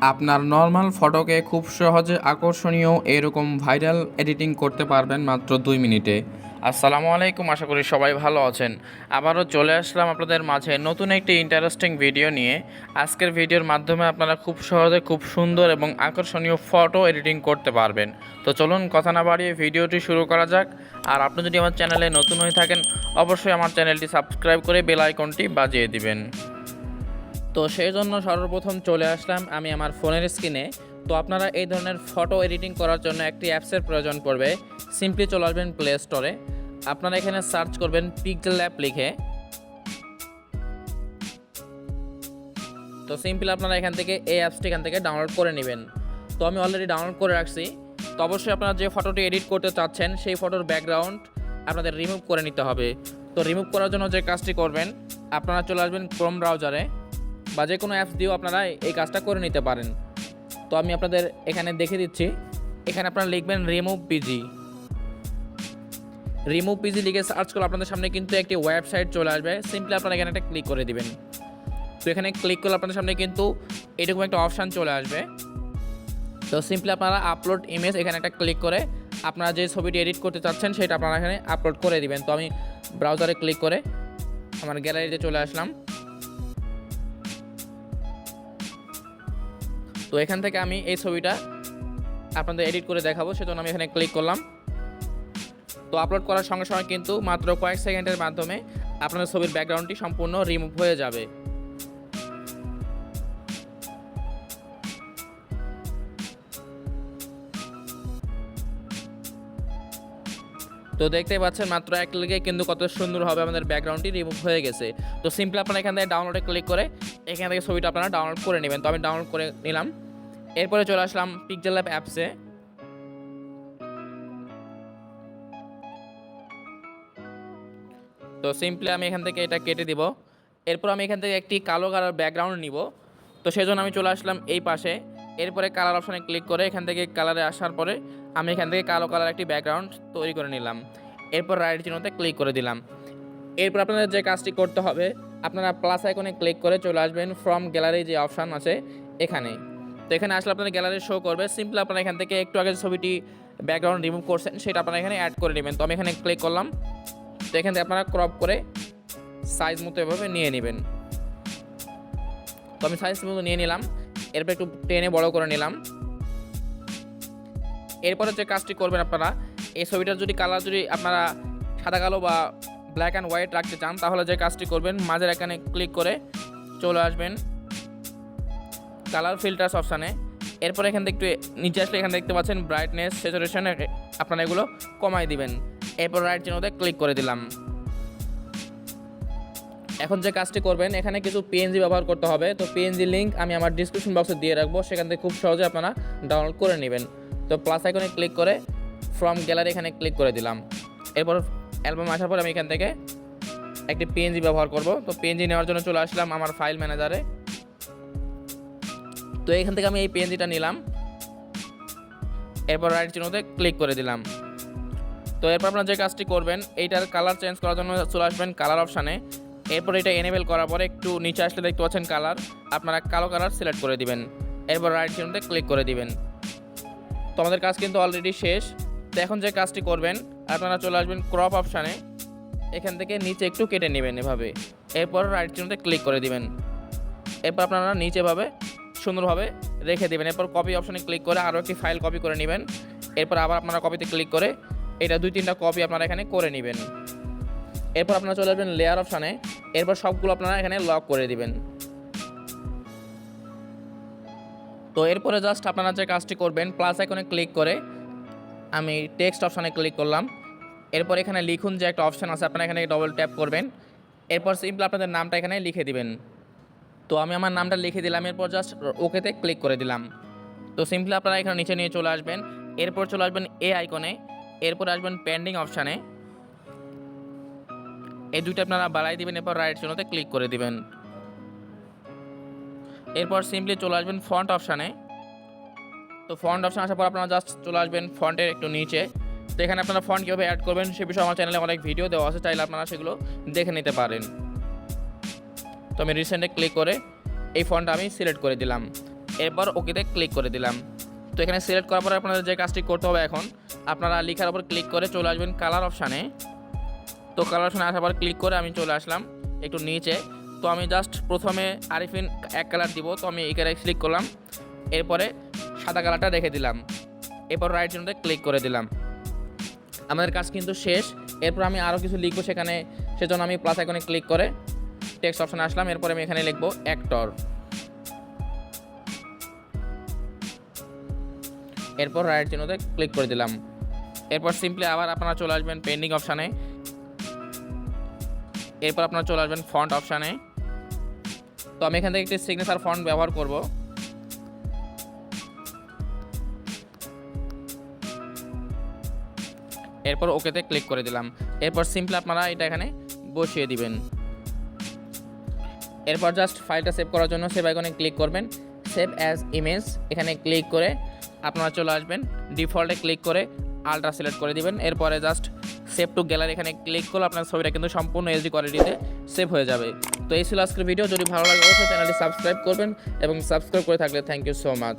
আপনার নর্মাল ফটোকে খুব সহজে আকর্ষণীয় এরকম ভাইরাল এডিটিং করতে পারবেন মাত্র দুই মিনিটে। আসসালামু আলাইকুম, আশা করি সবাই ভালো আছেন। আবারও চলে আসলাম আপনাদের মাঝে নতুন একটি ইন্টারেস্টিং ভিডিও নিয়ে। আজকের ভিডিওর মাধ্যমে আপনারা খুব সহজে খুব সুন্দর এবং আকর্ষণীয় ফটো এডিটিং করতে পারবেন। তো চলুন কথা না বাড়িয়ে ভিডিওটি শুরু করা যাক। আর আপনি যদি আমার চ্যানেলে নতুন হয়ে থাকেন, অবশ্যই আমার চ্যানেলটি সাবস্ক্রাইব করে বেল আইকনটি বাজিয়ে দিবেন। তো সেই জন্য সর্বপ্রথম চলে আসলাম আমি আমার ফোনের স্ক্রিনে। তো আপনারা এই ধরনের ফটো এডিটিং করার জন্য একটি অ্যাপসের প্রয়োজন পড়বে সিম্পলি চলে আসবেন প্লে স্টোরে আপনারা এখানে সার্চ করবেন পিক্সেল অ্যাপ লিখে। তো সিম্পলি আপনারা এখান থেকে এই অ্যাপসটি এখান থেকে ডাউনলোড করে নেবেন। তো আমি অলরেডি ডাউনলোড করে রাখছি। তো অবশ্যই আপনারা যে ফটোটি এডিট করতে চাচ্ছেন, সেই ফটোর ব্যাকগ্রাউন্ড আপনাদের রিমুভ করে নিতে হবে। তো রিমুভ করার জন্য যে কাজটি করবেন, আপনারা চলে আসবেন ক্রোম ব্রাউজারে বা যে কোনো অ্যাপস দিয়েও আপনারা এই কাজটা করে নিতে পারেন। তো আমি আপনাদের এখানে দেখে দিচ্ছি। এখানে আপনারা লিখবেন রিমুভ পিজি রিমুভ পিজি লিখে সার্চ করলে আপনাদের সামনে কিন্তু একটি ওয়েবসাইট চলে আসবে। সিম্পলি আপনারা এখানে একটা ক্লিক করে দিবেন। তো এখানে ক্লিক করলে আপনাদের সামনে কিন্তু এরকম একটা অপশান চলে আসবে। তো সিম্পলি আপনারা আপলোড ইমেজ এখানে একটা ক্লিক করে আপনারা যে ছবিটি এডিট করতে চাচ্ছেন সেটা আপনারা এখানে আপলোড করে দিবেন। তো আমি ব্রাউজারে ক্লিক করে আমার গ্যালারিতে চলে আসলাম। তো এখান থেকে আমি এই ছবিটা আপনাদের এডিট করে দেখাবো, সেজন্য আমি এখানে ক্লিক করলাম। তো আপলোড করার সঙ্গে সঙ্গে কিন্তু মাত্র কয়েক সেকেন্ডের মাধ্যমে আপনাদের ছবির ব্যাকগ্রাউন্ডটি সম্পূর্ণ রিমুভ হয়ে যাবে। তো দেখতেই পাচ্ছেন, মাত্র এক লিগে কিন্তু কত সুন্দর হবে আমাদের ব্যাকগ্রাউন্ডটি রিমুভ হয়ে গেছে। তো সিম্পলি আপনারা এখান থেকে ডাউনলোডে ক্লিক করে এখান থেকে ছবিটা আপনারা ডাউনলোড করে নেবেন। তো আমি ডাউনলোড করে নিলাম। এরপরে চলে আসলাম পিকচার ল্যাব অ্যাপসে তো সিম্পলি আমি এখান থেকে এটা কেটে দিব। এরপর আমি এখান থেকে একটি কালো কালার ব্যাকগ্রাউন্ড নিব। তো সেজন্য আমি চলে আসলাম এই পাশে। এরপরে কালার অপশানে ক্লিক করে এখান থেকে কালারে আসার পরে আমি এখান থেকে কালো কালার একটি ব্যাকগ্রাউন্ড তৈরি করে নিলাম। এরপর রাইট চিহ্নতে ক্লিক করে দিলাম। এরপর আপনাদের যে কাজটি করতে হবে আপনারা প্লাস আইকনে ক্লিক করে চলে আসবেন ফ্রম গ্যালারি যে অপশান আছে এখানে। তো এখানে আসলে আপনাদের গ্যালারি শো করবে। সিম্পল আপনারা এখান থেকে একটু আগে ছবিটি ব্যাকগ্রাউন্ড রিমুভ করছেন, সেটা আপনারা এখানে অ্যাড করে নেবেন। তো আমি এখানে ক্লিক করলাম। তো এখান থেকে আপনারা ক্রপ করে সাইজ মতো এভাবে নিয়ে নেবেন। তো আমি সাইজ মতো নিয়ে নিলাম। এরপর একটু টেনে বড় করে নিলাম। এরপরে যে কাজটি করবেন আপনারা, এই ছবিটার যদি কালার যদি আপনারা সাদা, কালো বা ব্ল্যাক অ্যান্ড হোয়াইট রাখতে চান, তাহলে যে কাজটি করবেন, মাঝের এখানে ক্লিক করে চলে আসবেন কালার ফিল্টার্স অপশানে এরপর এখান থেকে একটু নিচে আসলে এখানে দেখতে পাচ্ছেন ব্রাইটনেস স্যাচুরেশন আপনারা এগুলো কমাই দিবেন। এরপর রাইট চিহ্নতে ক্লিক করে দিলাম। এখন যে কাজটি করবেন, এখানে কিছু পিএনজি ব্যবহার করতে হবে। তো পিএনজি লিঙ্ক আমি আমার ডিসক্রিপশন বক্সে দিয়ে রাখব। সেখান থেকে খুব সহজে আপনারা ডাউনলোড করে নেবেন। তো প্লাস আইকনে ক্লিক করে ফ্রম গ্যালারি এখানে ক্লিক করে দিলাম। এরপর অ্যালবাম আসার পর আমি এখান থেকে একটি পিএনজি ব্যবহার করব। তো পিএনজি নেওয়ার জন্য চলে আসলাম আমার ফাইল ম্যানেজারে তো এখান থেকে আমি এই পিএনজিটা নিলাম। এরপর রাইট চিহ্নতে ক্লিক করে দিলাম। তো এরপর আপনারা যে কাজটি করবেন, এইটার কালার চেঞ্জ করার জন্য চলে আসবেন কালার অপশানে এরপর এটা এনেবেল করার পরে একটু নিচে আসলে দেখতে পাচ্ছেন কালার আপনারা কালো কালার সিলেক্ট করে দিবেন। এরপর রাইট চিহ্নতে ক্লিক করে দিবেন। তো আমাদের কাজ কিন্তু অলরেডি শেষ। তো এখন যে কাজটি করবেন আপনারা চলে আসবেন ক্রপ অপশানে এখান থেকে নিচে একটু কেটে নেবেন এভাবে। এরপর রাইট চিহ্নতে ক্লিক করে দিবেন। এরপর আপনারা নিচেভাবে সুন্দরভাবে রেখে দেবেন। এরপর কপি অপশানে ক্লিক করে আরও একটি ফাইল কপি করে নেবেন। এরপর আবার আপনারা কপিতে ক্লিক করে এটা দুই তিনটা কপি আপনারা এখানে করে নেবেন। এরপর আপনারা চলে আসবেন লেয়ার অপশানে এরপর সবগুলো আপনারা এখানে লক করে দিবেন। তো এরপরে জাস্ট আপনারা যে কাজটি করবেন প্লাস আইকনে ক্লিক করে আমি টেক্সট অপশানে ক্লিক করলাম। এরপর এখানে লিখুন যে একটা অপশান আছে, আপনারা এখানে ডবল ট্যাপ করবেন। এরপর সিম্পল আপনাদের নামটা এখানে লিখে দিবেন। তো আমি আমার নামটা লিখে দিলাম, এরপর জাস্ট ওকেতে ক্লিক করে দিলাম। তো সিম্পলি আপনারা এখানে নিচে নিয়ে চলে আসবেন। এরপর চলে আসবেন এ। আইকনে এরপর আসবেন পেন্ডিং অপশানে এই দুইটা আপনারা বাড়াই দিবেন, এরপর রাইট চিহ্নতে ক্লিক করে দিবেন। এরপর সিম্পলি চলে আসবেন ফন্ট অপশানে তো ফন্ট অপশান আসার পর আপনারা জাস্ট চলে আসবেন ফন্টের একটু নিচে। তো এখানে আপনারা ফন্ট কীভাবে অ্যাড করবেন সে বিষয়ে আমার চ্যানেলে অনেক ভিডিও দেওয়া আছে, চাইলে আপনারা সেগুলো দেখে নিতে পারেন। তো আমি রিসেন্টে ক্লিক করে এই ফন্টটা আমি সিলেক্ট করে দিলাম। এরপর ওকেতে ক্লিক করে দিলাম। তো এখানে সিলেক্ট করার পরে আপনাদের যে কাজটি করতে হবে এখন, আপনারা লেখার উপর ক্লিক করে চলে আসবেন কালার অপশানে তো কালার অপশানে আসার পর ক্লিক করে আমি চলে আসলাম একটু নিচে। তো আমি জাস্ট প্রথমে আরিফিন এক কালার দিব, তো আমি এখানে ক্লিক করলাম। এরপরে সাদা কালারটা রেখে দিলাম। এরপর রাইট জন্য ক্লিক করে দিলাম। আমাদের কাজ কিন্তু শেষ। এরপর আমি আরও কিছু লিখব সেখানে। সেজন্য আমি প্লাস আইকনে ক্লিক করে টেক্সট অপশানে আসলাম। এরপরে আমি এখানে লিখব অ্যাক্টর এরপর রাইট চিহ্নতে ক্লিক করে দিলাম। এরপর সিম্পলি আবার আপনারা চলে আসবেন পেন্ডিং অপশানে এরপর আপনারা চলে আসবেন ফন্ট অপশানে তো আমি এখান থেকে একটি সিগনেচার ফন্ট ব্যবহার করব। এরপর ওকেতে ক্লিক করে দিলাম। এরপর সিম্পলি আপনারা এটা এখানে বসিয়ে দিবেন। এরপর জাস্ট ফাইলটা সেভ করার জন্য সেভ আইকনে ক্লিক করবেন। সেভ অ্যাজ ইমেজ এখানে ক্লিক করে আপনারা চলে আসবেন। ডিফল্টে ক্লিক করে আলট্রা সিলেক্ট করে দিবেন। এরপরে জাস্ট সেভ টু গ্যালারি এখানে ক্লিক করলে আপনার ছবিটা কিন্তু সম্পূর্ণ এইচডি কোয়ালিটিতে সেভ হয়ে যাবে। তো এই ছিল আজকের ভিডিও যদি ভালো লাগে অবশ্যই চ্যানেলটি সাবস্ক্রাইব করবেন এবং সাবস্ক্রাইব করে থাকলে থ্যাংক ইউ সো মাচ